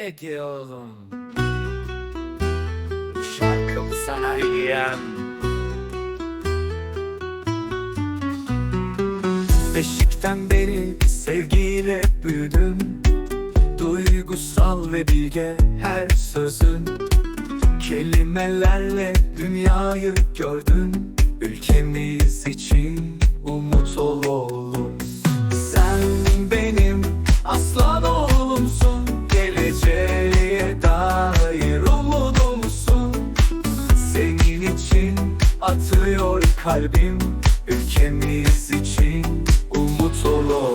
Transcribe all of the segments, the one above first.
Ege oğlum Şarkımı sana hediyem Beşikten beri sevgiyle büyüdüm. Duygusal ve bilge her sözün. Kelimelerle dünyayı gördün Ülkemiz için atıyor kalbim Ülkemiz için. Umut ol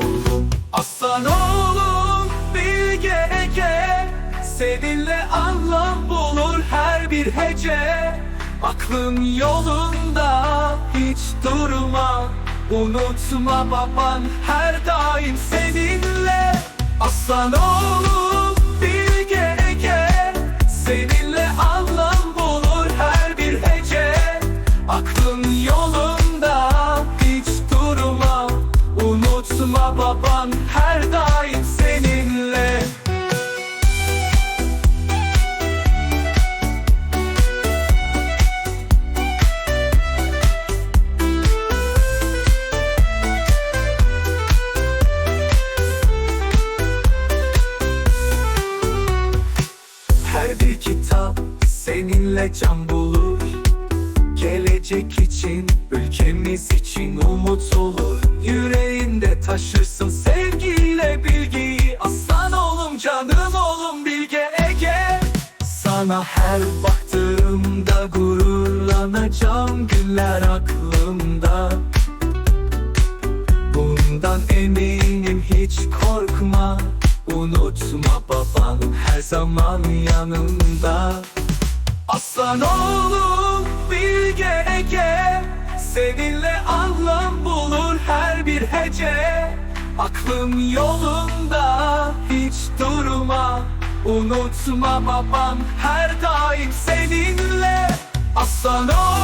Aslan oğlum bilge Ege. Seninle anlam bulur her bir hece. Aklın yolunda hiç durma. Unutma baban her daim seninle. Aslan oğlum her kitap seninle can bulur. Gelecek için, ülkemiz için umut olur. Yüreğinde taşırsın Sana her baktığımda gururlanacağım günler aklımda. Bundan eminim hiç korkma. Unutma baban her zaman yanında Aslan oğlum bilge Ege. Seninle anlam bulur her bir hece. Aklım durma Unutma babam her daim seninle. Aslan oğlum